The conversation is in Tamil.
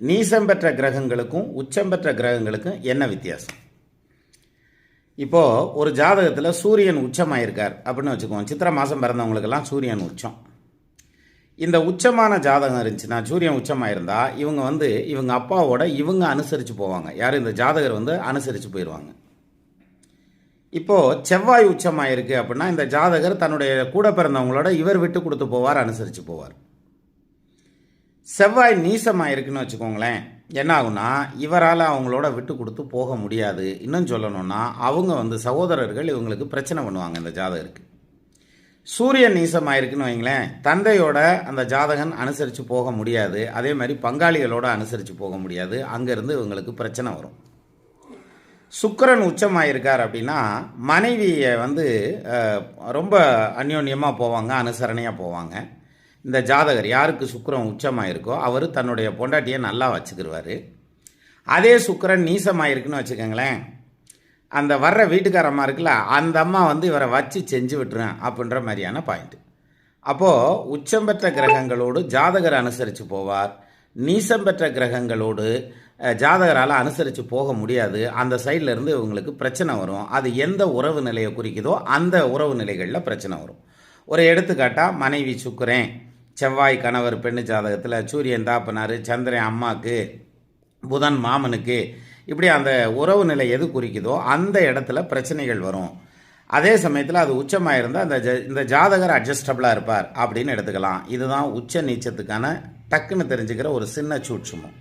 நீசம் பெற்ற கிரகங்களுக்கும் உச்சம் பெற்ற கிரகங்களுக்கும் என்ன வித்தியாசம்? இப்போது ஒரு ஜாதகத்தில் சூரியன் உச்சமாயிருக்கார் அப்படின்னு வச்சுக்கோங்க. சித்திரை மாதம் பிறந்தவங்களுக்கெல்லாம் சூரியன் உச்சம். இந்த உச்சமான ஜாதகம் இருந்துச்சுன்னா சூரியன் உச்சமாயிருந்தா இவங்க வந்து இவங்க அப்பாவோட இவங்க அனுசரித்து போவாங்க. யார்? இந்த ஜாதகர் வந்து அனுசரித்து போயிடுவாங்க இப்போது செவ்வாய் உச்சமாயிருக்கு அப்படின்னா இந்த ஜாதகர் தன்னுடைய கூட பிறந்தவங்களோட இவர் விட்டு கொடுத்து போவார் அனுசரித்து போவார். செவ்வாய் நீசமாயிருக்குன்னு வச்சுக்கோங்களேன். என்ன ஆகுனா இவரால் அவங்களோட விட்டு கொடுத்து போக முடியாது. இன்னும் சொல்லணும்னா அவங்க வந்து சகோதரர்கள் இவங்களுக்கு பிரச்சனை பண்ணுவாங்க இந்த ஜாதகருக்கு. சூரியன் நீசமாயிருக்குன்னு வைங்களேன் தந்தையோட அந்த ஜாதகன் அனுசரித்து போக முடியாது. அதே மாதிரி பங்காளிகளோட அனுசரித்து போக முடியாது. அங்கேருந்து இவங்களுக்கு பிரச்சனை வரும். சுக்கரன் உச்சமாக இருக்கார் அப்படின்னா மனைவியை வந்து ரொம்ப அந்யோன்யமாக போவாங்க அனுசரணையாக போவாங்க. இந்த ஜாதகர் யாருக்கு சுக்கிரம் உச்சமாக இருக்கோ அவர் தன்னுடைய பொண்டாட்டியை நல்லா வச்சுக்கிருவார். அதே சுக்கிரன் நீசமாயிருக்குன்னு வச்சுக்கோங்களேன். அந்த வர்ற வீட்டுக்காரம்மா இருக்குல்ல அந்த அம்மா வந்து இவரை வச்சு செஞ்சு விட்டுருவேன் அப்படின்ற மாதிரியான பாயிண்ட்டு அப்போது உச்சம் பெற்ற கிரகங்களோடு ஜாதகர் அனுசரித்து போவார். நீசம் பெற்ற கிரகங்களோடு ஜாதகரால் அனுசரித்து போக முடியாது. அந்த சைடில் இருந்து இவங்களுக்கு பிரச்சனை வரும். அது எந்த உறவு நிலையை குறிக்குதோ அந்த உறவு நிலைகளில் பிரச்சனை வரும். ஒரு எடுத்துக்காட்டாக மனைவி சுக்குறேன் செவ்வாய் கணவர் பெண்ணு ஜாதகத்தில் சூரியன் தாப்பனார் சந்திரன் அம்மாவுக்கு புதன் மாமனுக்கு. இப்படி அந்த உறவு நிலை எது குறிக்குதோ அந்த இடத்துல பிரச்சனைகள் வரும். அதே சமயத்தில் அது உச்சமாக இருந்தால் அந்த ஜ- இந்த ஜாதகர் அட்ஜஸ்டபிளாக இருப்பார் அப்படின்னு எடுத்துக்கலாம். இதுதான் உச்ச நீச்சத்துக்கான டக்குன்னு தெரிஞ்சுக்கிற ஒரு சின்ன சூட்சமும்.